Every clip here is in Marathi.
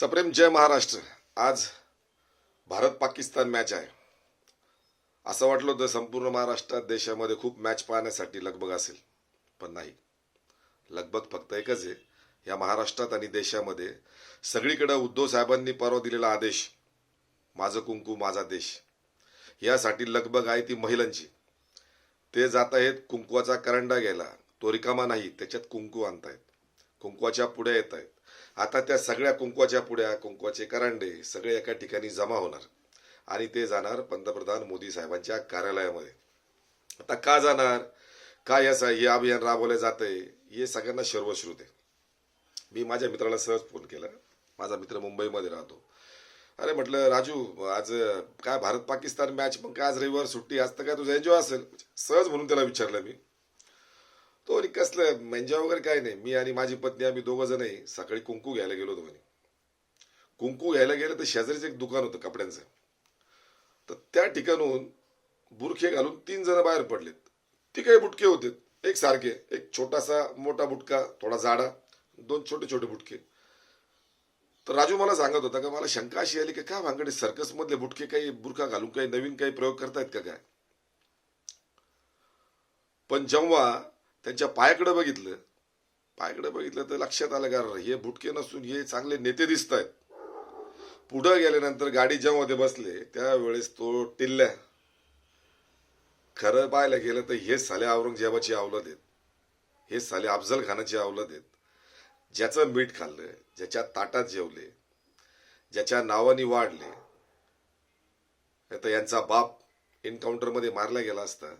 सप्रेम जय महाराष्ट्र. आज भारत पाकिस्तान मॅच आहे. असं वाटलं होतं संपूर्ण महाराष्ट्रात देशामध्ये खूप मॅच पाहण्यासाठी लगबग असेल पण नाही. लगबग फक्त एकच आहे. या महाराष्ट्रात आणि देशामध्ये सगळीकडे उद्धव साहेबांनी परवा दिलेला आदेश माझं कुंकू माझा देश. यासाठी लगबग आहे ती महिलांची. ते जात आहेत कुंकवाचा करंडा घ्यायला. तो रिकामा नाही त्याच्यात कुंकू आणतायत. कुंकवाच्या पुढे येत आहेत आता त्या सगळ्या कुंकवाच्या पुढ्या कुंकवाचे करांडे सगळे एका ठिकाणी जमा होणार. आणि ते जाणार पंतप्रधान मोदी साहेबांच्या कार्यालयामध्ये. आता का जाणार? का याचं हे अभियान राबवलं जातंय? हे सगळ्यांना सर्वश्रुत आहे मी माझ्या मित्राला सहज फोन केला. माझा मित्र मुंबईमध्ये राहतो. अरे म्हटलं राजू आज काय भारत पाकिस्तान मॅच मग काय आज रविवार सुट्टी आज तर काय तुझा एन्जॉय असेल? सहज म्हणून त्याला विचारलं मी. तो आणि कसलं एन्जॉय वगैरे काय नाही. मी आणि माझी पत्नी आम्ही दोघं जण सकाळी कुंकू घ्यायला गेलो होतो म्हणे. कुंकू घ्यायला गेलं तर शेजारीच एक दुकान होतं कपड्यांचं. तर त्या ठिकाणून बुरखे घालून तीन जण बाहेर पडलेत. ती काही बुटके होते. एक सारखे एक छोटासा मोठा बुटका थोडा जाडा दोन छोटे छोटे बुटके. तर राजू मला सांगत होता का मला शंका अशी आली की का भांगडे सर्कस मधले बुटके काही बुरखा घालून काही नवीन काही प्रयोग करतायत का काय? पण जेव्हा त्यांच्या पायाकडे बघितलं पायाकडे बघितलं तर लक्षात आलं का हे भुटके नसून हे चांगले नेते दिसत आहेत. पुढं गेल्यानंतर गाडी जेव्हा ते बसले त्यावेळेस तो टिल्ल्या. खरं पाहायला गेलं तर हे साले औरंगजेबाची अवलद आहेत. हे साले अफजल खानाची अवलद आहेत. ज्याचं मीठ खाल्लं ज्याच्या ताटात जेवले ज्याच्या नावाने वाढले. तर यांचा बाप एन्काउंटरमध्ये मारला गेला असता.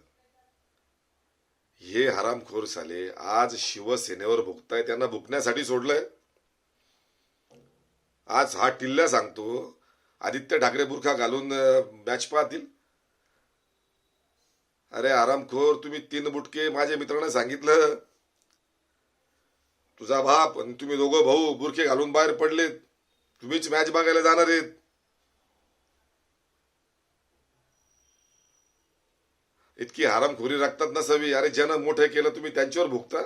हे हरामखोर साले आज शिवसेनेवर भुकताय त्यांना भुकण्यासाठी सोडलंय. आज हा टिल्ल्या सांगतो आदित्य ठाकरे बुरखा घालून मॅच पाहतील. अरे आरामखोर तुम्ही तीन बुटके माझ्या मित्रानं सांगितलं. तुझा बाप आणि तुम्ही दोघं भाऊ बुरखे घालून बाहेर पडलेत. तुम्हीच मॅच बघायला जाणार आहेत. इतकी हरामखोरी राखतात नसावी अरे ज्यानं मोठं केलं तुम्ही त्यांच्यावर भुगता?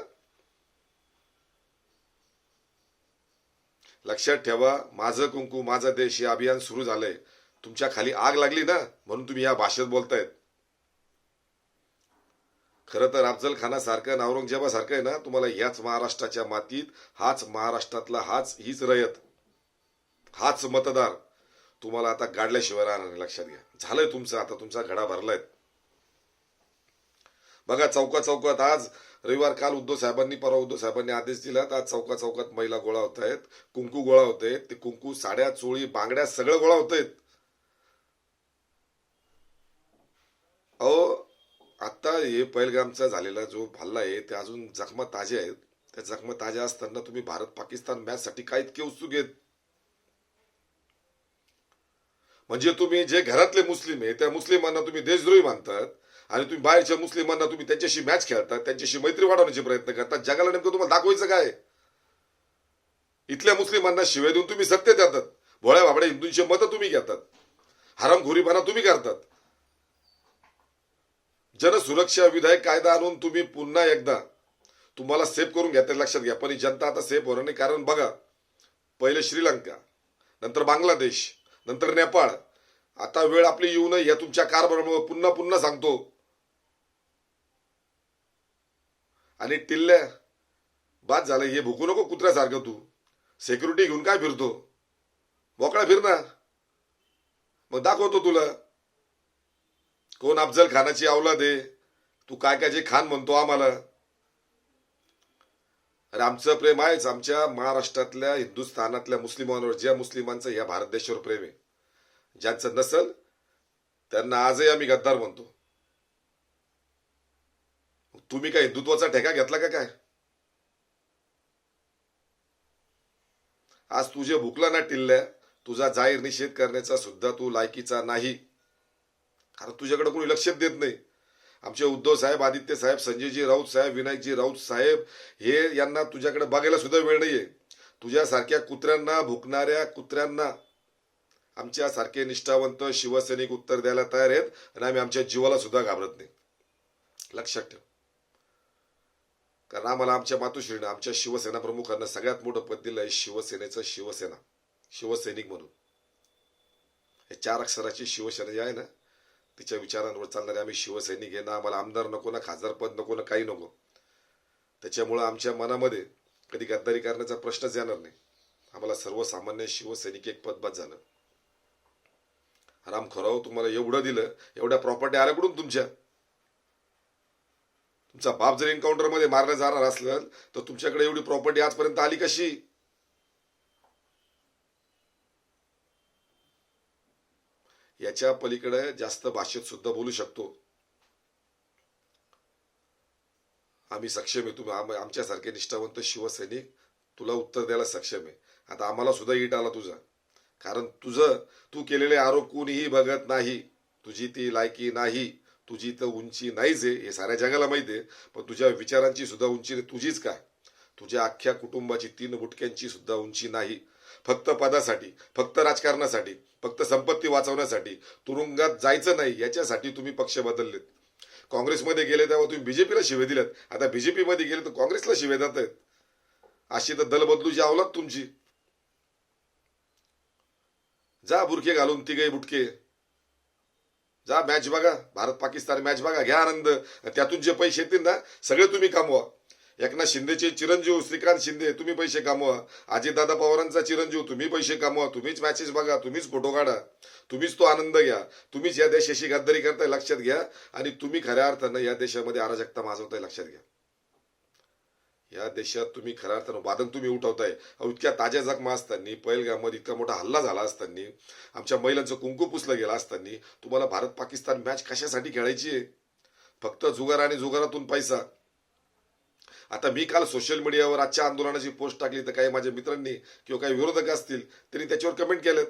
लक्षात ठेवा माझं कुंकू माझा देश हे अभियान सुरू झालंय. तुमच्या खाली आग लागली ना म्हणून तुम्ही या भाषेत बोलतायत. खरं तर अफजल खानासारखं आणि औरंगजेबासारखं आहे ना तुम्हाला याच महाराष्ट्राच्या मातीत हाच महाराष्ट्रातला हाच हीच रयत हाच मतदार तुम्हाला आता गाडल्याशिवाय राहणार लक्षात घ्या. झालंय तुमचं आता तुमचा घडा भरलाय. बघा चौका चौकात आज रविवार काल उद्धव साहेबांनी परवा उद्धव साहेबांनी आदेश दिला. तर आज चौका चौकात महिला गोळा होत आहेत कुंकू गोळा होत आहेत. ते कुंकू साड्या चोळी बांगड्या सगळं गोळा होत आहेत. अहो आता हे पैलगामचा झालेला जो हल्ला आहे ते अजून जखमा ताज्या आहेत. त्या जखमा ताज्या असताना तुम्ही भारत पाकिस्तान मॅच साठी काय इतके उत्सुक आहेत? म्हणजे तुम्ही जे घरातले मुस्लिम आहे त्या मुस्लिमांना तुम्ही देशद्रोही मानतात. आणि तुम्ही बाहेरच्या मुस्लिमांना तुम्ही त्यांच्याशी मॅच खेळतात त्यांच्याशी मैत्री वाढवण्याचे प्रयत्न करतात जगाला नेमकं तुम्हाला दाखवायचं काय? इथल्या मुस्लिमांना शिवाय देऊन तुम्ही सत्य देतात. भोळ्या बाबड्या हिंदूंची मतं तुम्ही घेतात. हरामखोरीपणा तुम्ही करतात. जनसुरक्षा विधायक कायदा आणून तुम्ही पुन्हा एकदा तुम्हाला सेफ करून घ्या ते लक्षात घ्या. पण ही जनता आता सेफ होणार नाही. कारण बघा पहिले श्रीलंका नंतर बांगलादेश नंतर नेपाळ. आता वेळ आपली येऊ नये या तुमच्या कारभारामुळे पुन्हा पुन्हा सांगतो. आणि टिल्ल्या बाद झालं हे भुकू नको कुत्र्यासारखं तू. सेक्युरिटी घेऊन काय फिरतो? मोकळा फिर ना. मग दाखवतो तुला. कोण अफजल खानाची अवलाद आहे? तू काय काय जे खान म्हणतो आम्हाला. अरे आमचं प्रेम आहेच. आमच्या महाराष्ट्रातल्या हिंदुस्थानातल्या मुस्लिमांवर ज्या मुस्लिमांचं या भारत देशावर प्रेम आहे. ज्यांचं नसल त्यांना आजही आम्ही गद्दार म्हणतो. तुम्ही काय हिंदुत्वाचा ठेका घेतला का काय? आज तुझे भुकला ना टिल्ल्या तुझा जाहीर निषेध करण्याचा सुद्धा तू लायकीचा नाही. कारण तुझ्याकडे कोणी लक्ष देत नाही. आमचे उद्धव साहेब आदित्य साहेब संजयजी राऊत साहेब विनायकजी राऊत साहेब हे यांना तुझ्याकडे बघायला सुद्धा वेळ नाहीये. तुझ्यासारख्या कुत्र्यांना भुकणाऱ्या कुत्र्यांना आमच्यासारखे निष्ठावंत शिवसैनिक उत्तर द्यायला तयार आहेत आणि आम्ही आमच्या जीवाला सुद्धा घाबरत नाही. लक्षात ठेव. कारण आम्हाला आमच्या मातोश्रीनं आमच्या शिवसेना प्रमुखांना सगळ्यात मोठं पद दिलं आहे शिवसेनेचं शिवसेना. शिवसैनिक म्हणून. हे चार अक्षराची शिवसेना जी आहे ना तिच्या विचारांवर चालणारे आम्ही शिवसैनिक आहे ना आम्हाला आमदार नको ना खासदार पद नको ना काही नको. त्याच्यामुळं आमच्या मनामध्ये कधी गद्दारी करण्याचा प्रश्नच येणार नाही. आम्हाला सर्वसामान्य शिवसैनिक एक पद बाद झालं. राम खराव तुम्हाला एवढं दिलं एवढ्या प्रॉपर्टी आल्या कुठून तुमच्या. तुमचा बाप जर एन्काउंटरमध्ये मारला जाणार असलं तर तुमच्याकडे एवढी प्रॉपर्टी आजपर्यंत आली कशी? याच्या पलीकडे जास्त भाषेत सुद्धा बोलू शकतो. आम्ही सक्षम आहे तुम्ही आमच्यासारखे निष्ठावंत शिवसैनिक तुला उत्तर द्यायला सक्षम आहे. आता आम्हाला सुद्धा ईट आला तुझा. कारण तुझं तू केलेले आरोप कोणीही बघत नाही. तुझी ती लायकी नाही. तुझी तर उंची नाहीच आहे हे साऱ्या जगाला माहिती आहे पण तुझ्या विचारांची सुद्धा उंची तुझीच काय? तुझ्या अख्ख्या कुटुंबाची तीन बुटक्यांची सुद्धा उंची नाही. फक्त पदासाठी फक्त राजकारणासाठी फक्त संपत्ती वाचवण्यासाठी तुरुंगात जायचं नाही याच्यासाठी तुम्ही पक्ष बदललेत. काँग्रेसमध्ये गेले तेव्हा तुम्ही बीजेपीला शिवे दिल्यात आता बीजेपीमध्ये गेले तर काँग्रेसला शिवे देत आहेत. अशी तर दल बदलूची अवलाद तुमची. जा बुरखे घालून तिघे बुटके. जा मॅच बघा. भारत पाकिस्तान मॅच बघा. घ्या आनंद. त्यातून जे पैसे येतील ना सगळे तुम्ही कमवा. एकनाथ शिंदेचे चिरंजीव श्रीकांत शिंदे तुम्ही पैसे कमवा. अजितदादा पवारांचा चिरंजीव तुम्ही पैसे कमवा. तुम्हीच मॅचेस बघा. तुम्हीच फोटो काढा. तुम्हीच तो आनंद घ्या. तुम्हीच या देशाशी गद्दारी करताय लक्षात घ्या. आणि तुम्ही खऱ्या अर्थानं या देशामध्ये अराजकता माजवताय लक्षात घ्या. या देशात तुम्ही खऱ्या अर्थानं वादन तुम्ही उठवताय. अहो, इतक्या ताज्या जखमा असताना पहिलगाममध्ये इतका मोठा हल्ला झाला असताना आमच्या महिलांचं कुंकू पुसलं गेलं असताना तुम्हाला भारत पाकिस्तान मॅच कशासाठी खेळायची आहे? फक्त जुगार आणि जुगारातून पैसा. आता मी काल सोशल मीडियावर आजच्या आंदोलनाची पोस्ट टाकली तर काही माझ्या मित्रांनी किंवा काही विरोधक असतील त्यांनी त्याच्यावर कमेंट केलेत.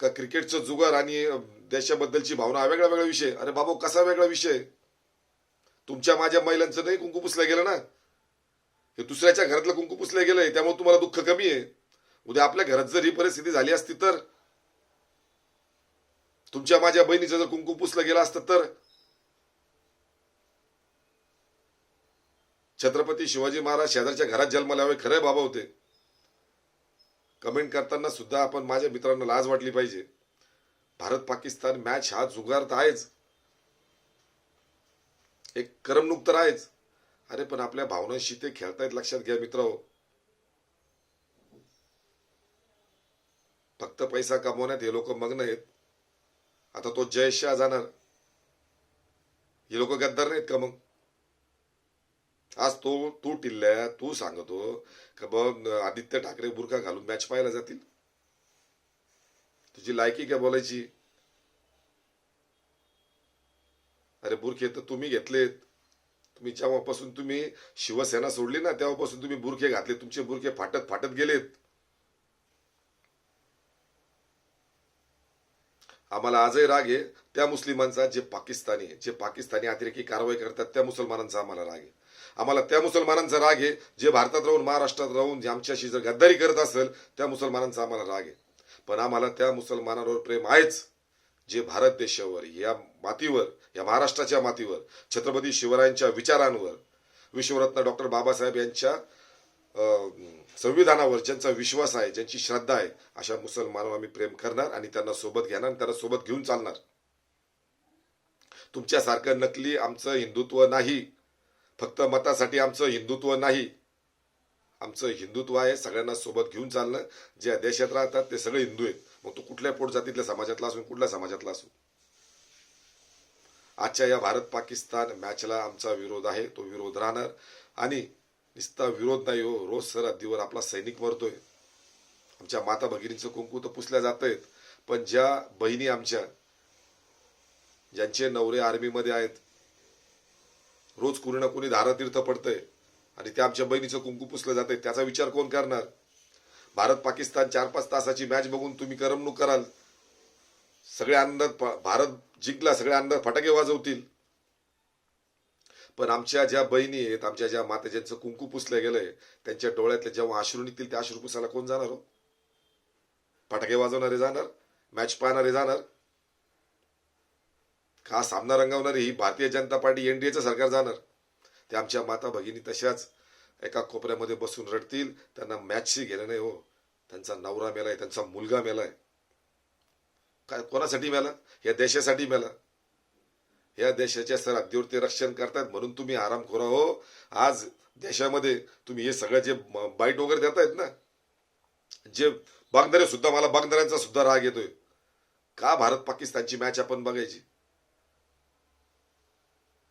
का क्रिकेटचं जुगार आणि देशाबद्दलची भावना हा वेगळा वेगळा विषय. अरे बाबा कसा वेगळा विषय? तुमच्या माझ्या महिलांचं नाही कुंकू पुसलं गेलं ना? हे दुसऱ्याच्या घरातलं कुंकू पुसलं गेलंय त्यामुळे तुम्हाला दुःख कमी आहे. उद्या आपल्या घरात जर ही परिस्थिती झाली असती तर तुमच्या माझ्या बहिणीचं जर कुंकू पुसलं गेलं असतं तर छत्रपती शिवाजी महाराज शेजारच्या घरात जन्माला खरे बाबा होते. कमेंट करताना सुद्धा आपण माझ्या मित्रांना लाज वाटली पाहिजे. भारत पाकिस्तान मॅच हा जुगार तर आहेच. एक करमणूक तर आहेच. अरे पण आपल्या भावनांशी ते खेळतायत लक्षात घ्या मित्र फक्त पैसा कमवण्यात हे लोक मग्न आहेत. आता तो जय शाह जाणार. हे लोक गद्दार नाहीत का मग? आज तो तू टिल्ल्या तू सांगतो का बघ आदित्य ठाकरे बुरखा घालून मॅच पाहायला जातील? तुझी लायकी काय बोलायची? अरे बुरखे तर तुम्ही घेतलेत. तुम्ही जेव्हापासून तुम्ही शिवसेना सोडली ना तेव्हापासून तुम्ही बुरखे घातले तुमचे बुरखे फाटत फाटत गेलेत. आम्हाला आजही राग आहे त्या मुस्लिमांचा जे पाकिस्तानी आहे, जे पाकिस्तानी अतिरेकी कारवाई करतात त्या मुसलमानांचा आम्हाला राग आहे. आम्हाला त्या मुसलमानांचा राग आहे जे भारतात राहून महाराष्ट्रात राहून जे आमच्याशी जर गद्दारी करत असेल त्या मुसलमानांचा आम्हाला राग आहे. पण आम्हाला त्या मुसलमानांवर प्रेम आहेच जे भारत देशावर या मातीवर या महाराष्ट्राच्या मातीवर छत्रपती शिवरायांच्या विचारांवर विश्वरत्न डॉक्टर बाबासाहेब यांच्या संविधानावर ज्यांचा विश्वास आहे ज्यांची श्रद्धा आहे अशा मुसलमानावर आम्ही प्रेम करणार आणि त्यांना सोबत घेणार आणि त्यांना सोबत घेऊन चालणार. तुमच्यासारखं नकली आमचं हिंदुत्व नाही. फक्त मतासाठी आमचं हिंदुत्व नाही. आमचं हिंदुत्व आहे सगळ्यांना सोबत घेऊन चालणं. जे देशात राहतात ते सगळे हिंदू आहेत. मग तो कुठल्या पोट जातीतल्या समाजातला असून कुठल्या समाजातला असू आजच्या या भारत पाकिस्तान मॅचला आमचा विरोध आहे. तो विरोध राहणार. आणि नुसता विरोध नाही हो. रोज सरहद्दीवर आपला सैनिक मरतोय. आमच्या माता भगिनींचं कुंकू तर पुसल्या जात आहेत पण ज्या बहिणी आमच्या ज्यांचे नवरे आर्मीमध्ये आहेत रोज कुणी ना कुणी धारातीर्थ पडतंय. आणि त्या आमच्या बहिणीचं कुंकू पुसलं जातंय. त्याचा विचार कोण करणार? भारत पाकिस्तान चार पाच तासाची मॅच बघून तुम्ही करमणूक कराल. सगळे आनंदात प- भारत जिंकला सगळे आनंदात फटाके वाजवतील. पण आमच्या ज्या बहिणी आहेत आमच्या ज्या माता ज्यांचं कुंकू पुसलं गेलंय त्यांच्या डोळ्यातले जेव्हा अश्रू निघतील त्या अश्रू पुसायला कोण जाणार हो? फटाके वाजवणारे जाणार मॅच पाहणारे जाणार. का सामना रंगवणारी ही भारतीय जनता पार्टी एनडीएचं सरकार जाणार. ते आमच्या माता भगिनी तशाच एका कोपऱ्यामध्ये बसून रडतील त्यांना मॅचशी घेणं नाही हो. त्यांचा नवरा मेलाय त्यांचा मुलगा मेलाय. काय कोणासाठी मेला? या देशासाठी मेला. या देशाच्या सरहद्दीवरती रक्षण करतात म्हणून तुम्ही आराम करा हो आज देशामध्ये तुम्ही हे सगळं जे बाईट वगैरे देतायत ना जे बागदारे सुद्धा मला बागदाऱ्यांचा सुद्धा राग येतोय. का भारत पाकिस्तानची मॅच आपण बघायची?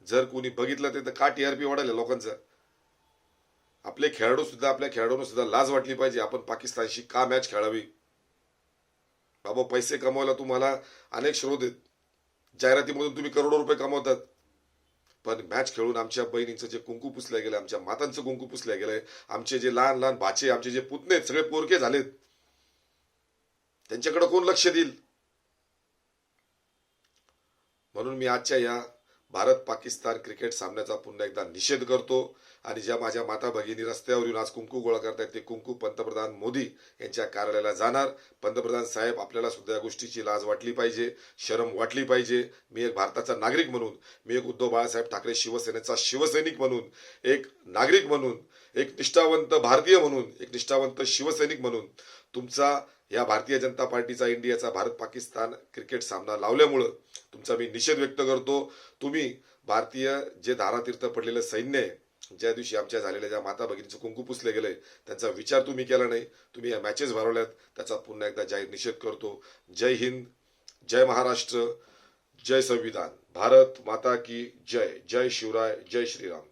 जर कोणी बघितलं ते तर का टीआरपी वाढायला लोकांचा? आपले खेळाडू सुद्धा आपल्या खेळाडूंना सुद्धा लाज वाटली पाहिजे. आपण पाकिस्तानशी का मॅच खेळावी? बाबा पैसे कमवायला तुम्हाला अनेक स्रोत आहेत. जाहिरातीमधून तुम्ही करोडो रुपये कमवतात. पण मॅच खेळून आमच्या बहिणींचं जे कुंकू पुसल्या गेलं आमच्या मातांचं कुंकू पुसल्या गेलंय आमचे जे लहान लहान भाचे आमचे जे पुतणे सगळे पोरके झालेत. त्यांच्याकडे कोण लक्ष देईल? म्हणून मी आजच्या या भारत पाकिस्तान क्रिकेट सामन्याचा पुन्हा एकदा निषेध करतो. आणि ज्या माझ्या माता भगिनी रस्त्यावर येऊन आज कुंकू गोळा करतायत ते कुंकू पंतप्रधान मोदी यांच्या कार्यालयाला जाणार. पंतप्रधान साहेब आपल्याला सुद्धा या गोष्टीची लाज वाटली पाहिजे शरम वाटली पाहिजे. मी एक भारताचा नागरिक म्हणून मी एक उद्धव बाळासाहेब ठाकरे शिवसेनेचा शिवसैनिक म्हणून एक नागरिक म्हणून एक निष्ठावंत भारतीय म्हणून एक निष्ठावंत शिवसैनिक म्हणून तुमचा या भारतीय जनता पार्टीचा इंडियाचा भारत पाकिस्तान क्रिकेट सामना लावल्यामुळं तुमचा मी निषेध व्यक्त करतो. तुम्ही भारतीय जे धारातीर्थ पडलेलं सैन्य आहे ज्या दिवशी आमच्या झालेल्या ज्या माता भगिनीचं कुंकू पुसले गेले त्यांचा विचार तुम्ही केला नाही. तुम्ही या मॅचेस भरवल्यात. त्याचा पुन्हा एकदा जाहीर निषेध करतो. जय हिंद जय महाराष्ट्र जय संविधान. भारत माता की जय. जय शिवराय जय श्रीराम.